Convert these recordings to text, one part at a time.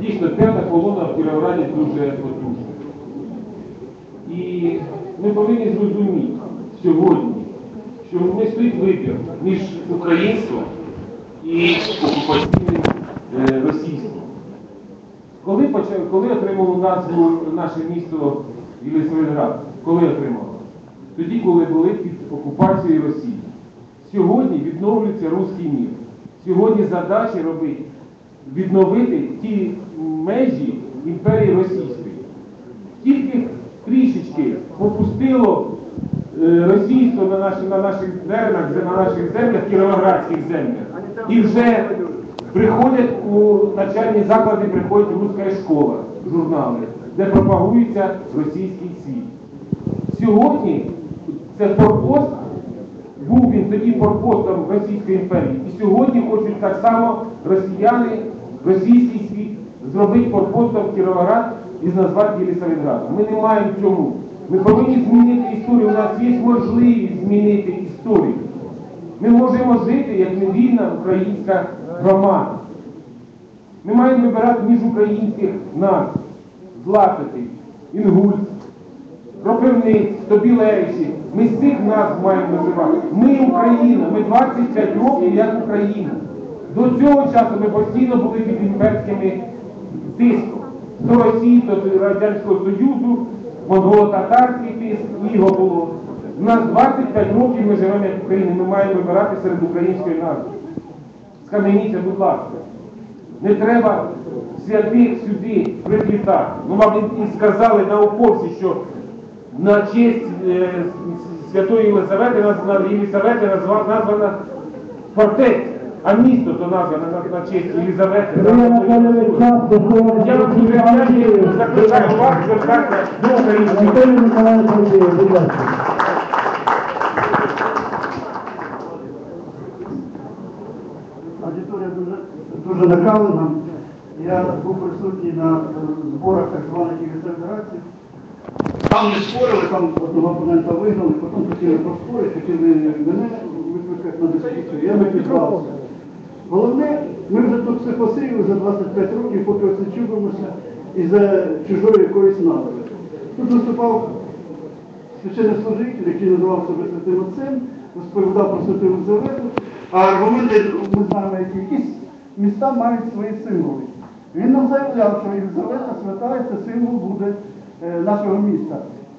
Дійсно, п'ята колона в Кіровограді дуже потужна. І ми повинні зрозуміти сьогодні, що не стоїть вибір між українством і окупаційним е, російством. Коли, почав, коли отримало назву наше місто Єлисаветград? Коли отримало? Тоді, коли були під окупацією Росії. Сьогодні відновлюється руський мір. Сьогодні задача робити відновити ті межі імперії Російської. Тільки трішечки попустило е, російство на, наші, на наших теренах, на наших землях, кіровоградських землях. І вже приходять у навчальні заклади, приходять руська школа, журнали, де пропагується російський світ. Сьогодні це форпост, був він тоді форпостом Російської імперії. І сьогодні хочуть так само росіяни, російський світ зробити форпостом Кіровоград і назвати Єлисаветградом. Ми не маємо цьому. Ми повинні змінити історію. У нас є можливість змінити історію. Ми можемо жити як невільна українська громада. Ми маємо вибирати між українських нас, Златити, Інгульськ, Кропивниць, Тобілевичі. Ми цих нас маємо називати. Ми Україна, ми 25 років як Україна. До цього часу ми постійно були під імперськими тиском. То Росії, то Радянського Союзу, монголо-татарський тиск, його було. У нас 25 років ми живемо як Україна, ми маємо вибирати серед української назви. Скам'яніться, будь ласка. Не треба святих сюди приплітати. Ну, вам і- сказали науковці, що на честь е, Святої Єлизавети, Єлизавети названа фортеця, а місто то названо на, на честь Єлизавети. Час доходить Я вам дуже вдячний, закликаю вас звертатися до ласка. Аудиторія дуже, дуже накалена. Я був присутній на е, зборах так званих Євросоюзацій. Там не спорили, там одного опонента вигнали, потім хотіли поспорити, хотіли мене викликати на дискусію. Я не піддався. Головне, ми вже тут все посіяли за 25 років, поки оце чубимося і за чужою якоюсь назвою. Тут виступав священнослужитель, який називав себе святим отцем, розповідав про святу Єлизавету, а аргументи, ми знаємо, які якісь міста мають свої символи. Він нам заявляв, що Єлизавета свята і символ буде нашого міста.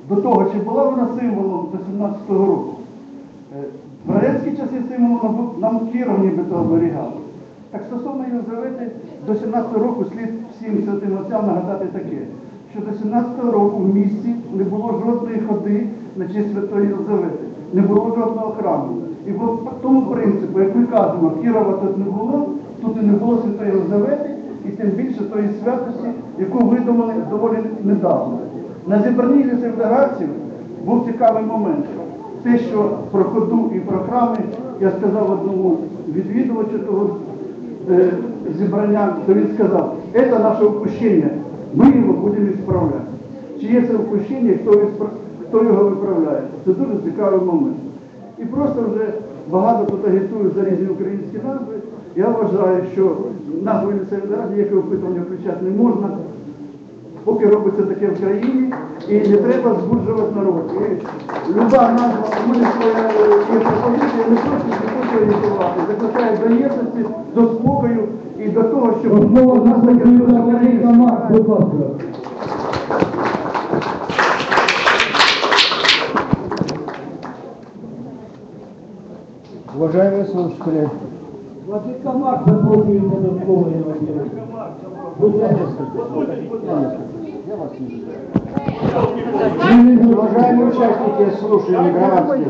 До того, чи була вона символом до 17-го року? Е, В радянські часи символом нам- Кіров нібито оберігав. Так стосовно Єлизавети, до 17-го року слід всім святим отцям нагадати таке, що до 17-го року в місті не було жодної ходи на честь Святої Єлизавети, не було жодного храму. І по тому принципу, як ми кажемо, Кірова тут не було, тут і не було Святої Єлизавети, і тим більше тої святості, яку видумали доволі недавно. На зібранні Єлисаветградців був цікавий момент. Те, що про ходу і про храми, я сказав одному відвідувачу того е, зібрання, то він сказав, це наше упущення, ми його будемо відправляти. Чи є це упущення, хто, відпра- хто його виправляє? Це дуже цікавий момент. І просто вже багато тут агітують за різні українські назви. Я вважаю, що назву Єлисаветград ніяке опитування включати не можна поки робиться таке в країні, і не треба збуджувати народ. І люба назва, мене е, є пропозиція, не просто не хочу агітувати, закликаю до єдності, до спокою і до того, щоб Основа у нас таке будь ласка. Уважаемые слушатели, Владика Марк запрошуємо до слова Будь. Уважаемые участники слушания громадских,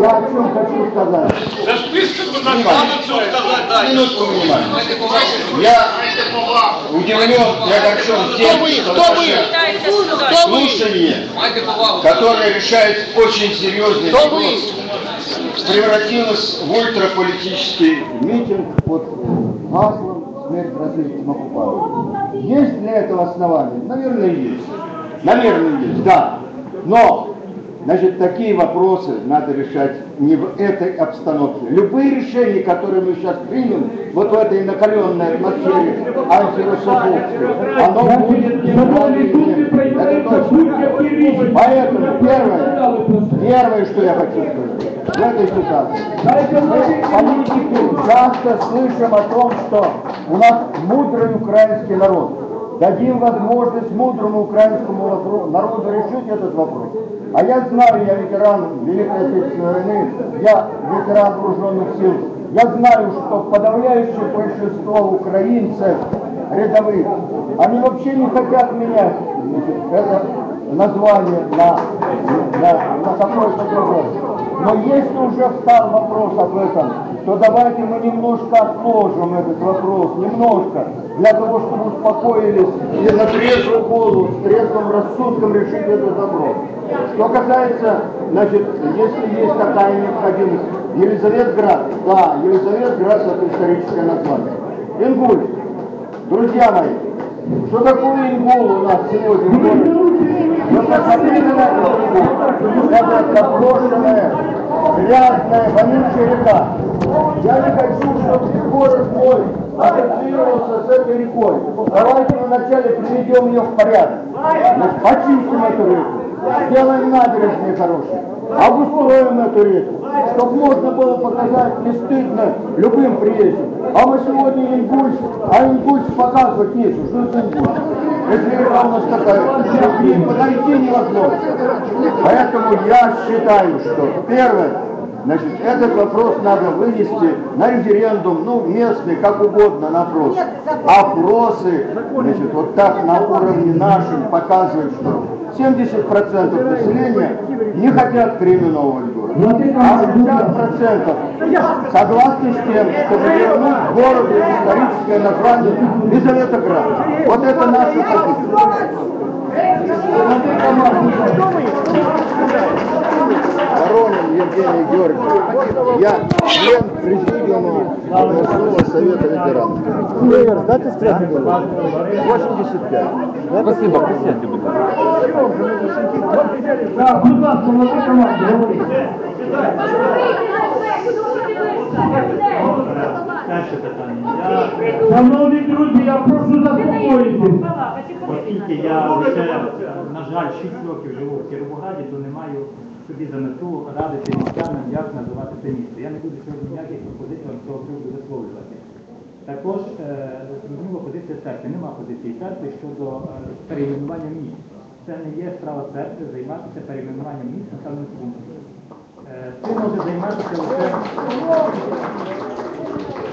я о чем хочу сказать. За списком надо все сказать, да. Минутку внимания. Я удивлен и огорчен тем, что наше слушание, которое решает очень серьезный вопрос, превратилось в ультраполитический митинг под гаслом «Смерть российским оккупантам». Есть для этого основания? Наверное, есть. Наверное, есть, да. Но Значит, такие вопросы надо решать не в этой обстановке. Любые решения, которые мы сейчас примем, вот в этой накаленной атмосфере антирусофобской, оно будет неправильным. Это точно. Поэтому первое, первое, что я хочу сказать, в этой ситуации. Мы, политики, часто слышим о том, что у нас мудрый украинский народ. Дадим возможность мудрому украинскому народу решить этот вопрос. А я знаю, я ветеран Великой Отечественной войны, я ветеран вооруженных сил. Я знаю, что подавляющее большинство украинцев рядовых, они вообще не хотят менять это название на, на, на какое-то другое. Но если уже встал вопрос об этом, то давайте мы немножко отложим этот вопрос, немножко, для того, чтобы успокоились и на трезвую голову, с трезвым рассудком решить этот вопрос. Что касается, значит, если есть такая необходимость, Елизаветград, да, Елизаветград это историческое название. Ингуль, друзья мои, что такое Ингул у нас сегодня в городе? Вы посмотрите на этот Ингул. Это заброшенная, грязная, вонючая река. Я не хочу, чтобы город мой ассоциировался с этой рекой. Давайте мы вначале приведем ее в порядок. Почистим эту реку. Сделаем набережные хорошие. Обустроим эту реку. Чтобы можно было показать не стыдно любым приезжим. А мы сегодня Ингульс, а Ингульс показывать нечего. Что это Ингульс? Если река у нас такая, к ним подойти невозможно. Поэтому я считаю, что первое, Значит, этот вопрос надо вынести на референдум, ну, местный, как угодно, на опрос. Опросы, значит, вот так на уровне нашем показывают, что 70% населения не хотят переименовывать город. А 60% согласны с тем, чтобы вернуть городу историческое название Елизаветоград. Вот это наша позиция. Воронин Евгений Георгиевич. Я член президиума областного совета ветеранов. Север, дайте спрятать. 85. Спасибо, присядьте, будь ласка. Будь. Перше питання. Я, Шановні друзі, я прошу заспокоїтись. оскільки я лише, на жаль, 6 років живу в Кіровограді, то не маю собі за мету радити містянам, як називати це місто. Я не буду сьогодні ніяких пропозицій вам з цього приводу висловлювати. Також е, зрозуміла позиція церкви. Нема позиції церкви щодо е, перейменування міст. Це не є справа церкви займатися перейменуванням міст населених пунктів. Е, Цим може займатися лише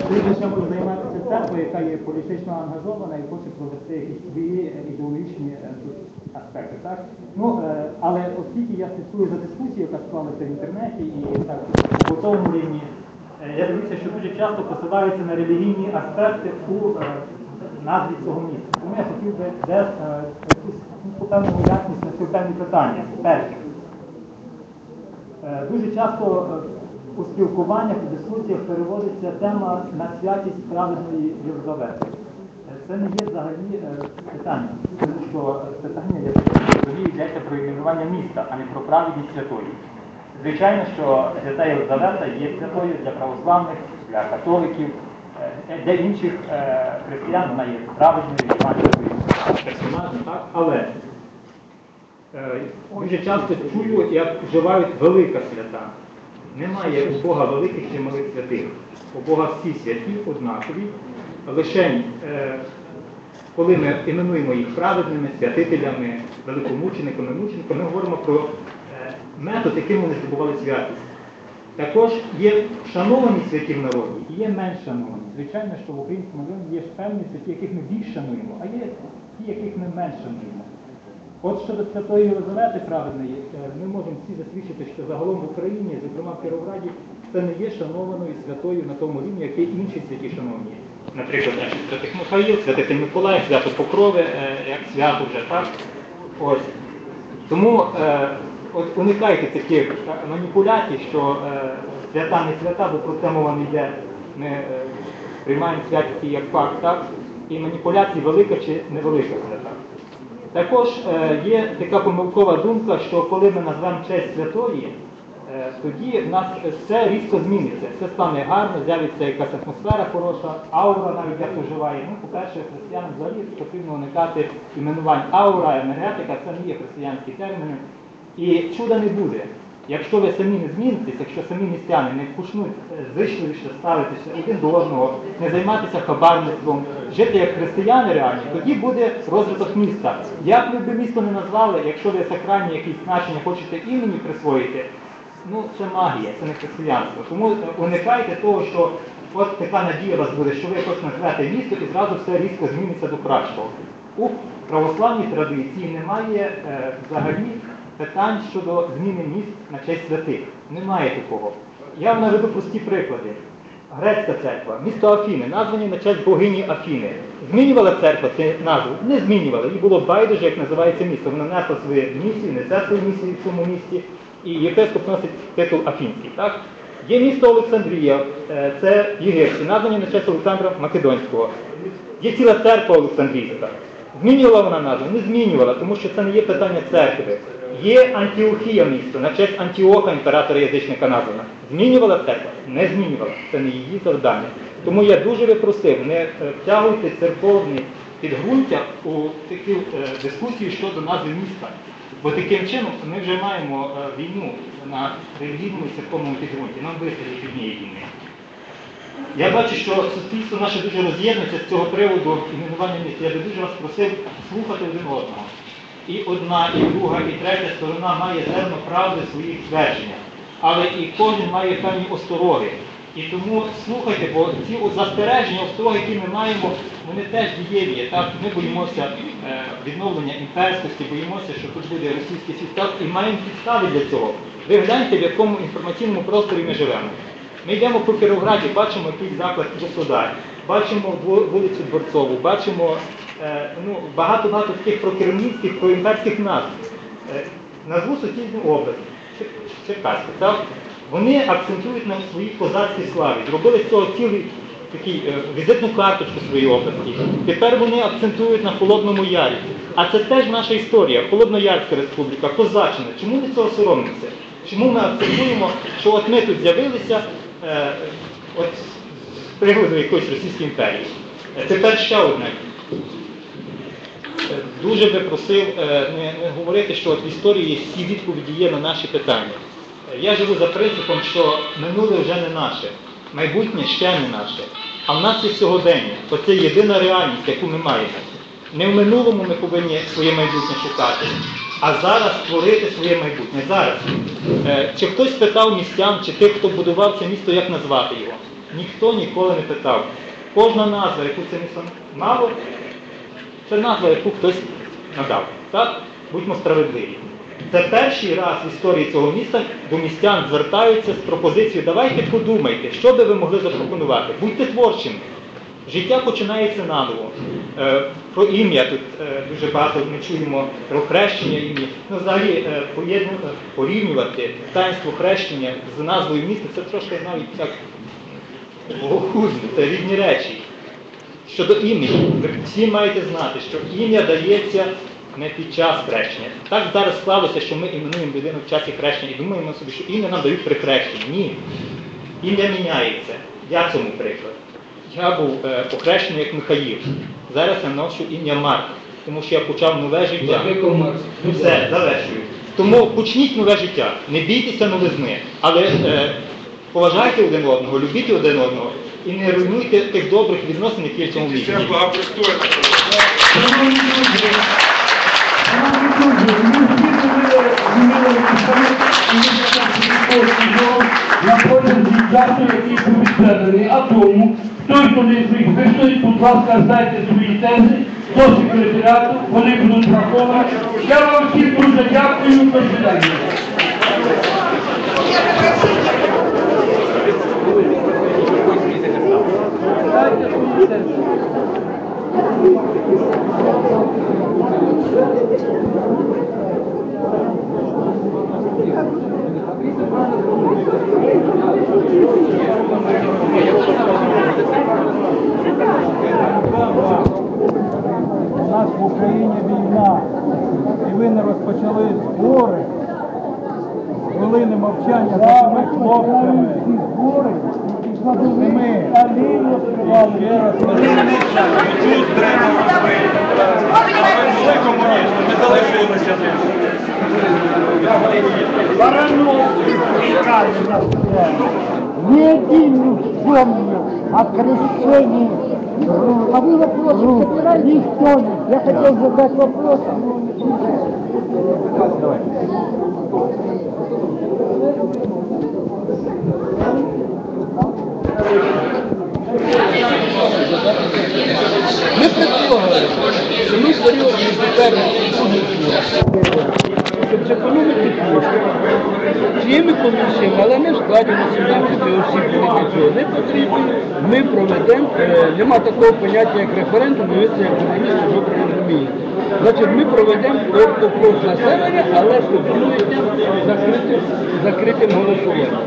Слідуючим буде займатися церква, яка є політично ангажована і хоче провести якісь свої ідеологічні е, аспекти. Так? Ну, е, але оскільки я слідкую за дискусією, яка склалася в інтернеті і так в побутовому рівні, е, я дивлюся, що дуже часто посилаються на релігійні аспекти у назві цього міста. Тому я хотів би якусь ну, певну ясність на ці певні питання. Перше. Дуже часто у спілкуваннях, у дискусіях переводиться тема на святість праведної Єлизавети. Е, Це не є взагалі е, питання, тому що питання, я розумію, йдеться про іменування міста, а не про праведність святої. Звичайно, що свята Єлизавета є святою для православних, для католиків, е, для інших християн вона є праведною, євангельською персонажем, так? але Дуже часто чую, як вживають велика свята. Немає у Бога великих чи малих святих. У Бога всі святі однакові. Лише е, коли ми іменуємо їх праведними, святителями, великомучениками, мучениками, ми говоримо про е, метод, яким вони здобували святість. Також є шановані святі в народі і є менш шановані. Звичайно, що в українському народі є певні святі, яких ми більш шануємо, а є ті, яких ми менш шануємо. От щодо Святої Єлизавети праведної, е, ми можемо всі засвідчити, що загалом в Україні, зокрема в Кіровограді, це не є шанованою святою на тому рівні, як є інші святі шановні. Наприклад, значить, святих Михаїл, святих Миколаїв, свято Покрови, е, як свято вже так. Ось. Тому е, от уникайте таких маніпуляцій, що е, свята не свята, бо про це мова не йде. Ми е, приймаємо святості як факт, так? І маніпуляції велика чи невелика. Також е, є така помилкова думка, що коли ми назвемо честь святої, е, тоді в нас все різко зміниться. Все стане гарно, з'явиться якась атмосфера хороша, аура навіть як вживає. Ну, по-перше, християнам взагалі потрібно уникати іменувань аура, енергетика, це не є християнські терміни. І чуда не буде. Якщо ви самі не змінитесь, якщо самі містяни не почнуть зичливіше ставитися один до одного, не займатися хабарництвом, жити як християни реальні, тоді буде розвиток міста. Як ви би місто не назвали, якщо ви сакральні якісь значення хочете імені присвоїти, ну це магія, це не християнство. Тому уникайте того, що от така надія вас буде, що ви якось назвете місто і зразу все різко зміниться до кращого. У православній традиції немає е, взагалі питань щодо зміни міст на честь святих. Немає такого. Я вам наведу прості приклади. Грецька церква, місто Афіни, названі на честь богині Афіни. Змінювала церква цю назву? Не змінювала. Їй було байдуже, як називається місто. Вона несла свою місію, несе свою місію в цьому місті. І єпископ носить титул Афінський. Так? Є місто Олександрія, е, це в Єгипті, названі на честь Олександра Македонського. Є ціла церква Олександрійська. Змінювала вона назву? Не змінювала, тому що це не є питання церкви. Є Антіохія місто, на честь Антіоха, імператора язичника названа. Змінювала церква? Не змінювала. Це не її завдання. Тому я дуже би просив, не е, втягуйте церковні підґрунтя у такі е, дискусії щодо назви міста. Бо таким чином ми вже маємо е, війну на релігійному і церковному підґрунті. Нам вистачить однієї війни. Я бачу, що суспільство наше дуже роз'єднується з цього приводу іменування міст. Я би дуже вас просив слухати один одного. І одна, і друга, і третя сторона має зерно правди своїх твердженнях. Але і кожен має певні остороги. І тому слухайте, бо ці застереження, остроги, які ми маємо, вони теж дієві. Так? Ми боїмося е, відновлення імперськості, боїмося, що тут буде російський світак, і маємо підстави для цього. Ви гляньте, в якому інформаційному просторі ми живемо. Ми йдемо по Кіровграді, бачимо якийсь заклад господарь, бачимо вулицю Дворцову, бачимо ну, багато-багато таких прокерівницьких, проімперських назв. Е, назву сусідню область, Чер- Черкаську, так? Вони акцентують на своїй козацькій славі, зробили з цього цілий такий е, візитну карточку своєї області. Тепер вони акцентують на Холодному Ярі. А це теж наша історія, Холодноярська республіка, Козаччина. Чому ми цього соромимося? Чому ми акцентуємо, що от ми тут з'явилися е, от з приводу якоїсь Російської імперії? Е, Тепер ще одне. Дуже би просив е, не, не говорити, що от в історії всі відповіді є на наші питання. Е, Я живу за принципом, що минуле вже не наше, майбутнє ще не наше. А в нас є сьогодення. Оце єдина реальність, яку ми маємо. Не в минулому ми повинні своє майбутнє шукати, а зараз створити своє майбутнє. Зараз. Е, Чи хтось питав містян, чи тих, хто будував це місто, як назвати його? Ніхто ніколи не питав. Кожна назва, яку це місто мало, це назва, яку хтось надав. Так? Будьмо справедливі. Це перший раз в історії цього міста до містян звертаються з пропозицією давайте подумайте, що би ви могли запропонувати. Будьте творчими. Життя починається наново. Е, про ім'я тут е, дуже багато ми чуємо про хрещення ім'я. Ну, взагалі, е, е, порівнювати таїнство хрещення з назвою міста, це трошки навіть так богохульно, це різні речі. Щодо імені, ви всі маєте знати, що ім'я дається не під час хрещення. Так зараз склалося, що ми іменуємо людину в часі хрещення і думаємо собі, що ім'я нам дають при хрещенні. Ні. Ім'я міняється. Я цьому приклад. Я був е, похрещений як Михаїл. Зараз я ношу ім'я Марк, тому що я почав нове життя. Ну все, завершую. Тому почніть нове життя, не бійтеся новизни, але е, поважайте один одного, любіть один одного і не руйнуйте тих добрих відносин, які є в цьому віці. Шановні друзі, шановні друзі, ми всі були змінили на протязі часу, який був відведений. А тому, той, хто не зміг виступити, будь ласка, здайте свої тези до секретаріату, вони будуть враховані. Я вам всім дуже дякую, до свидання. У нас в Україні війна. і ви не розпочали збори, хвилини мовчання за тими хлопцями. І ми ще раз Ни один не вспомнил о крещении рук. А вы вопросы собирали? Никто не. Я хотел задать вопрос. Ми предполагали, що ми в період міжнародної щоб зекономити кошти. Цими комісіями, але не в складі 18 осіб для цього не потрібні. Ми проведемо, е, нема такого поняття, як референдум, ви це як журналісти добре розумієте. Значить, ми проведемо опрос населення, але пропонується закритим, закритим голосуванням.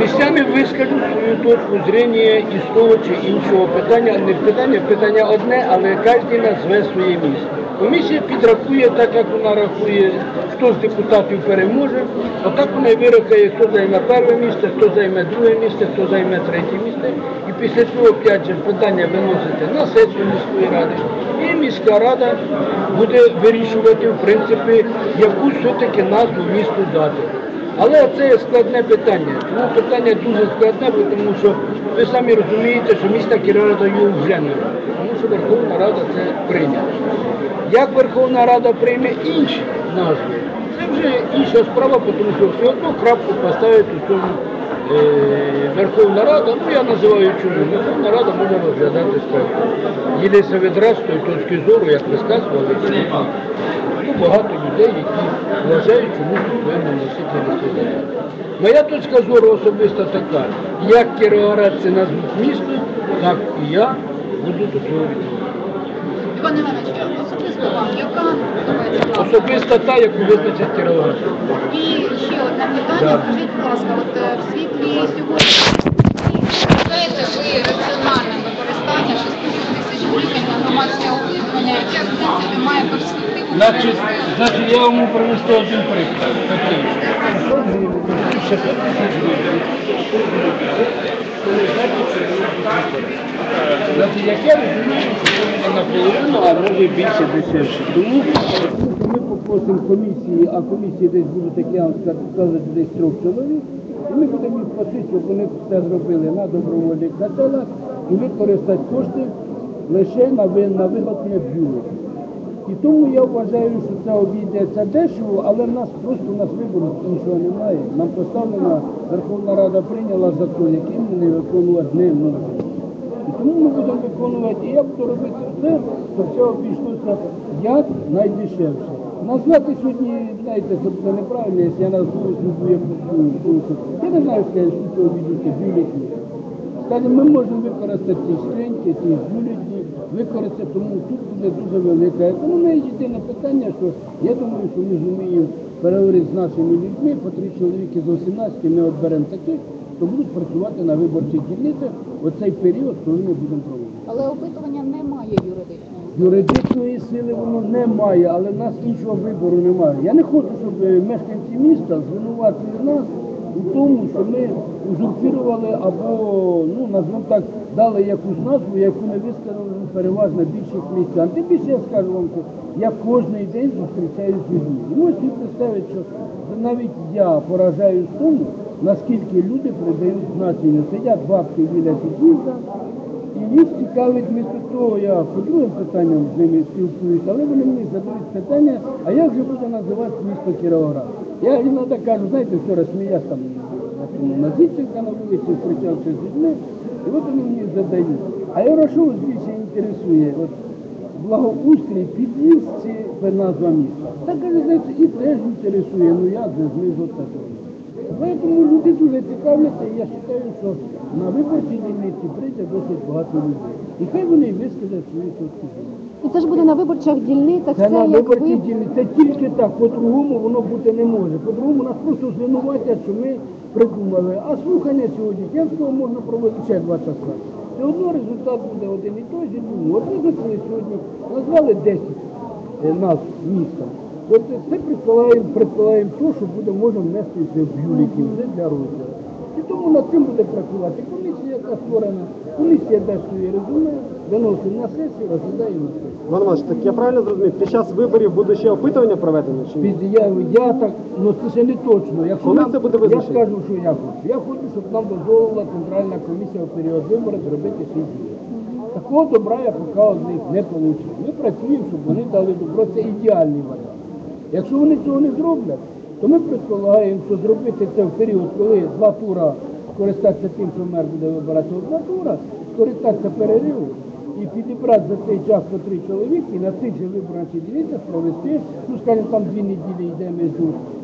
Місцями вискажу свою точку зрення із того чи іншого питання, не питання, питання одне, але кожен назве своє місце. Комісія підрахує так, як вона рахує, хто з депутатів переможе, отак вона і вирахує, хто займе перше місце, хто займе друге місце, хто займе третє місце. І після цього опять же питання виносите на сесію міської ради. І міська рада буде вирішувати, в принципі, яку все-таки назву місту дати. Але це складне питання. Тому питання дуже складне, тому що ви самі розумієте, що міста Кіровограда його вже не робить. Тому що Верховна Рада це прийняла. Як Верховна Рада прийме інші назви, це вже інша справа, тому що все одно крапку поставить у цьому е, Верховна Рада, ну я називаю чому, Верховна Рада може розглядати справу. Єдине відраз з тої точки зору, як ви сказували, ну, багато людей, які вважають, мусить повинні носити відповідальність. Моя точка зору особисто така, як кіровоградці назвуть місто, так і я буду до цього відповідати. Іван Іванович, особисто вам, яка подобається влада? Особисто та, яку визначить кіровоград. І ще одне питання, скажіть, будь ласка, от е, в світлі сьогодні вважаєте ви раціональне використання 6 тисяч гривень на громадське яке? Значить, значить, я вам привести один приклад. Такий. 600 тисяч гривень. Значить, як я розумію, що це буде наполовину, а може більше дешевше. Тому що ми попросимо комісії, а комісії десь будуть, як я вам сказав, десь трьох чоловік, і ми будемо їх просити, щоб вони все зробили на добровольних началах і використати кошти лише на, ви- на виготовлення бюлетів. І тому я вважаю, що це обійдеться дешево, але в нас просто нас вибору іншого немає. Нам поставлена Верховна Рада прийняла закон, який ми не виконувати не можемо. І тому ми будемо виконувати, і я буду робити все, щоб все обійшлося як найдешевше. Назвати сьогодні, знаєте, це буде неправильно, якщо я назву якусь, тому я не знаю, що що обійдуться бюлетні. Скажімо, ми можемо використати ці скриньки, ці бюлетні, використати, тому тут буде дуже велика економія. Єдине питання, що я думаю, що ми зуміємо переговорити з нашими людьми, по три чоловіки з 18 ми от беремо таких, то будуть працювати на виборчих дільницях в цей період, коли ми будемо проводити. Але опитування не має юридичної. Юридичної сили воно немає, але в нас іншого вибору немає. Я не хочу, щоб е, мешканці міста звинуватили нас у тому, що ми узурпірували або, ну, назвемо так, дали якусь назву, яку не висказали переважно більшість містян. Тим більше я скажу вам, що я кожен день зустрічаюся з людьми. І можете представити, що навіть я поражаюсь тому, наскільки люди придають значення. Сидять бабки біля під'їзда, і їх цікавить вмісто того, я по другим питанням з ними спілкуюся, але вони мені задають питання, а як же буде називати місто Кіровоград? Я іноді кажу, знаєте, вчора сміявся там на тому, на вулиці, зустрічався з людьми, і от вони мені задають. А я вас більше інтересує? От благоустрій, під'їзд чи назва міста? Так каже, знаєте, і теж інтересує, ну як же знизу такого. Тому люди дуже цікавляться, і я вважаю, що на виборчій дільниці прийде досить багато людей. І хай вони вискажуть свої точки зору. І це ж буде на виборчих дільницях, Це на все як виборчій ви. дільниці. Це тільки так, по-другому воно бути не може. По-другому нас просто звинуватять, що ми придумали. А слухання сьогодні, як цього можна проводити ще два часа. Все одно результат буде один і той же. Ну, от ви зайшли сьогодні, назвали 10. е, нас, міста. От це предполагаємо, предполагаємо то, що буде можна внести в бюлетень вже для розгляду. І тому над цим буде працювати комісія, яка створена. Комісія дасть своє резюме, виносить на сесію, розглядає на. Іван Іванович, так я правильно зрозумів, під час виборів буде ще опитування проведено чи ні? Під я, я так, ну це ще не точно. Якщо Коли нам- це буде Я визначено? скажу, що я хочу. Я хочу, щоб нам дозволила центральна комісія в період виборів зробити свій дії. Такого добра я поки від них не отримав. Ми працюємо, щоб вони дали добро. Це ідеальний варіант. Якщо вони цього не зроблять, то ми предполагаємо, що зробити це в період, коли два тура скористатися тим, що мер буде вибирати одна тура, скористатися переривом і підібрати за цей час по три чоловіки і на цих же виборчих дільницях провести, ну скажімо, там дві неділі йде між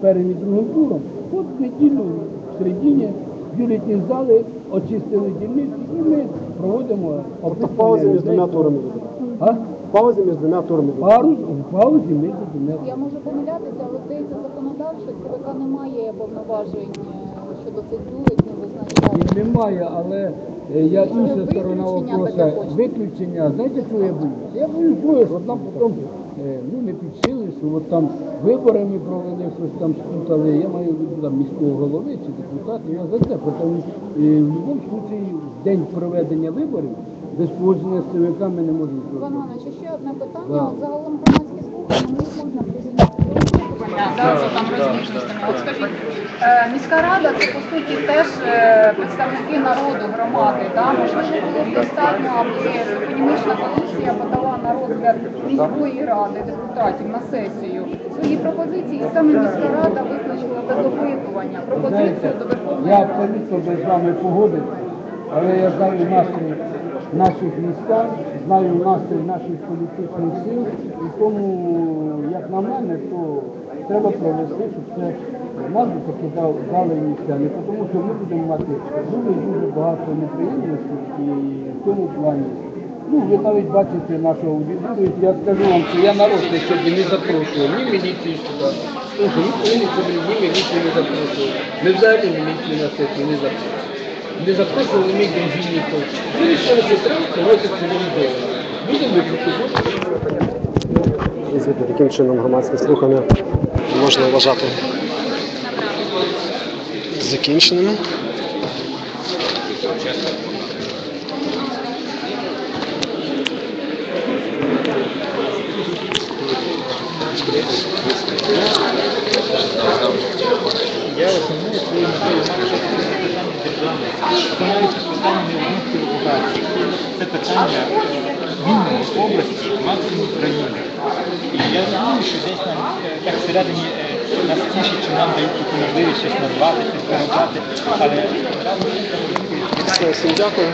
першим і другим туром. От неділю в середині бюлетні здали, очистили дільниці і ми проводимо Тобто опитування паузі між двома турами буде. А? В паузі між двома турами буде. Пару, в між двома. Я можу помилятися, але здається, законодавчо ЦВК не має повноважень е, щодо цих бюлетнів визначати. І немає, але е, я інша сторона вопроса. Виключення, знаєте, чого я боюсь? Я боюсь того, що нам потім е, ну, не підшили, що от там вибори ми провели, щось там спутали. Я маю там міського голови чи депутатів. Я за це. Тому е, в будь-якому випадку в день проведення виборів без погодження з ЦВК ми не можемо Іван. Іванович, ще одне питання. Да. От загалом громадські слухання, їх можна призначити да, там розбіжностями. От скажіть, е, міська рада це по суті теж е, представники народу, громади. Да? Можливо, було б достатньо, аби економічна комісія подала на розгляд міської ради депутатів на сесію свої пропозиції, і саме міська рада визначила без опитування пропозицію до Верховної Я Ради. абсолютно без вами погодився, але я знаю настрій наших містян, знаю настрій наших політичних сил, і тому, як на мене, то треба провести, щоб це нас би таки дав- дали містяни, тому що ми будемо мати дуже дуже багато неприємностей і в цьому плані. Ну, ви навіть бачите нашу аудиторію, я скажу вам, що я народ цей сьогодні не запрошував, ні міліцію сюди. Ні міліцію не запрошував. Ми взагалі міліцію на сесію не запрошували. Не запрошували ми бензин ніхто. Вирішили, що треба проводити цивілізовано. Будемо. Звідти таким чином громадські слухання можна вважати закінченими. Я своєю метою маю, це питання мінімум області, максимум країни. І я розумію, що десь нам е, так всередині е, нас тішить, що нам дають таку можливість щось назвати, щось передати. Але всім дякую.